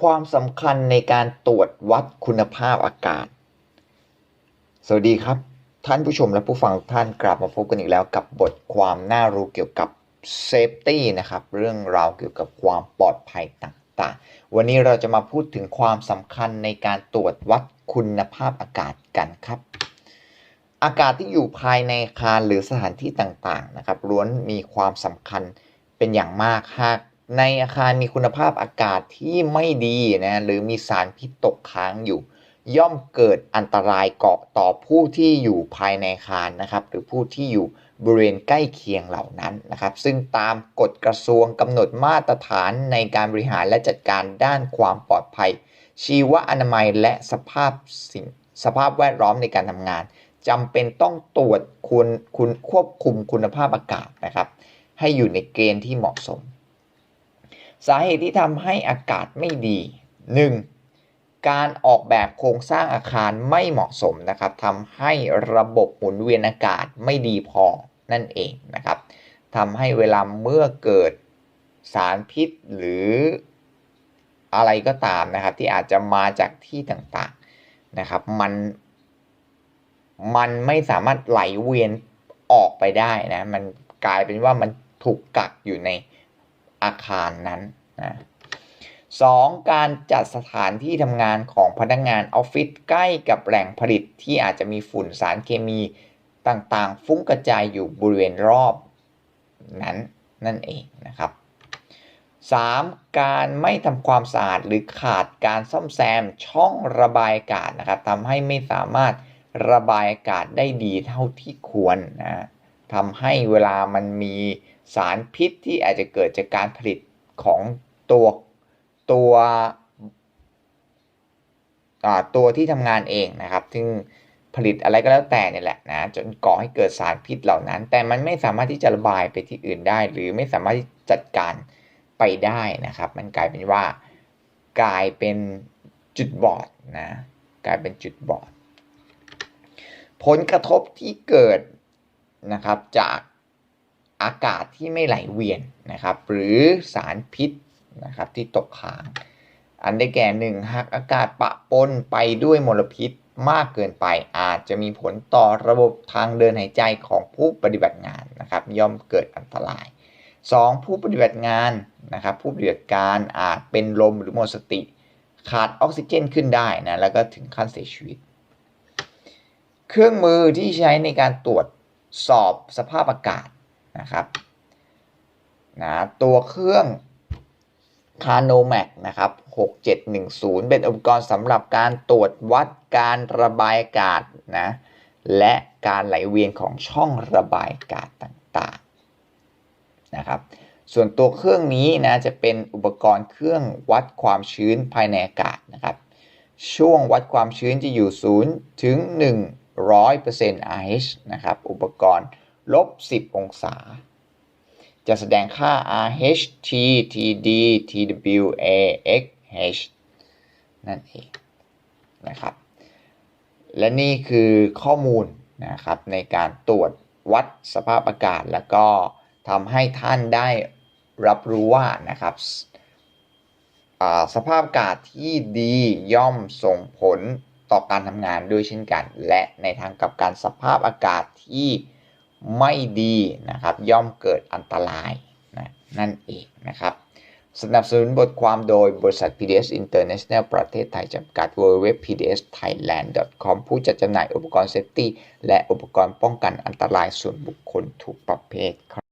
ความสำคัญในการตรวจวัดคุณภาพอากาศ สวัสดีครับ ท่านผู้ชมและผู้ฟังทุกท่านกลับมาพบกันอีกแล้วกับบทความน่ารู้เกี่ยวกับ Safety นะครับ เรื่องราวเกี่ยวกับความปลอดภัยต่างๆ วันนี้เราจะมาพูดถึงความสำคัญในการตรวจวัดคุณภาพอากาศกันครับ อากาศที่อยู่ภายในอาคารหรือสถานที่ต่างๆนะครับล้วนมีความสำคัญเป็นอย่างมากหาก ในอาคารมีคุณภาพอากาศที่ไม่ดีนะหรือมีสารพิษตกค้างอยู่ ย่อมเกิดอันตรายเกาะต่อผู้ที่อยู่ภายในอาคารนะครับ หรือผู้ที่อยู่บริเวณใกล้เคียงเหล่านั้นนะครับ ซึ่งตามกฎกระทรวงกำหนดมาตรฐานในการบริหารและจัดการด้านความปลอดภัย ชีวอนามัยและสภาพสิ่งสภาพแวดล้อมในการทำงานจำเป็นต้องตรวจคุณคุณควบคุมคุณภาพอากาศนะครับ ให้อยู่ในเกณฑ์ที่เหมาะสม สาเหตุที่ทำให้อากาศไม่ดี 1. การออกแบบโครงสร้างอาคารไม่เหมาะสมนะครับทำให้ระบบหมุนเวียนอากาศไม่ดีพอนั่นเองนะครับทำให้เวลาเมื่อเกิดสารพิษหรืออะไรก็ตามนะครับ ที่อาจจะมาจากที่ต่างๆนะครับมันมันไม่สามารถไหลเวียนออกไปได้นะ มันกลายเป็นว่ามันถูกกักอยู่ใน อาคารนั้นนะสองการจัดสถานที่ทำงานของพนักงานออฟฟิศใกล้กับแหล่งผลิตที่อาจจะมีฝุ่นสารเคมีต่างๆ ฟุ้งกระจายอยู่บริเวณรอบนั้นนั่นเองนะครับ 3. การไม่ทำความสะอาดหรือขาดการซ่อมแซมช่องระบายอากาศนะครับทำให้ไม่สามารถระบายอากาศได้ดีเท่าที่ควรนะทำให้เวลามันมี สารพิษที่อาจจะเกิดจากการผลิตของตัวตัวตัวที่ทำงานเองนะครับ ซึ่งผลิตอะไรก็แล้วแต่เนี่ยแหละนะจนก่อให้เกิดสารพิษเหล่านั้น แต่มันไม่สามารถที่จะระบายไปที่อื่นได้ หรือไม่สามารถจัดการไปได้นะครับ มันกลายเป็นว่ากลายเป็นจุดบอดนะกลายเป็นจุดบอด ผลกระทบที่เกิดนะครับจาก อากาศที่ไม่ไหลเวียนนะครับ หรือสารพิษนะครับที่ตกค้าง อันได้แก่หนึ่งหากอากาศปะปนไปด้วยมลพิษมากเกินไปอาจจะมีผลต่อระบบทางเดินหายใจของผู้ปฏิบัติงานนะครับ ย่อมเกิดอันตราย 2. ผู้ปฏิบัติงานนะครับ ผู้ปฏิบัติการอาจเป็นลมหรือหมดสติ ขาดออกซิเจนขึ้นได้นะแล้วก็ถึงขั้นเสียชีวิต เครื่องมือที่ใช้ในการตรวจสอบสภาพอากาศ นะครับนะตัวเครื่อง c a n o m a c นะครับ6710 เป็นอุปกรณ์สำหรับการตรวจวัดการระบายอากาศนะและการไหลเวียนของช่องระบายอากาศต่างๆนะครับส่วนตัวเครื่องนี้นะจะเป็นอุปกรณ์เครื่องวัดความชื้นภายในอากาศนะครับ ช่วงวัดความชื้นจะอยู่ 0 ถึง 100% RH นะครับ อุปกรณ์ ลบ 10 องศา จะแสดงค่า RH T TD TW AXH นั่นเองนะครับ และนี่คือข้อมูลนะครับในการตรวจวัดสภาพอากาศ แล้วก็ทำให้ท่านได้รับรู้ว่านะครับสภาพอากาศที่ดีย่อมส่งผลต่อการทำงานด้วยเช่นกัน และในทางกับการสภาพอากาศที่ ไม่ดีนะครับ ย่อมเกิดอันตรายนะนั่นเองนะครับ สนับสนุนบทความโดยบริษัท PDS International ประเทศไทยจำกัด www.pdsthailand.com ผู้จัดจำหน่ายอุปกรณ์เซฟตี้และอุปกรณ์ป้องกันอันตรายส่วนบุคคลทุกประเภทครับ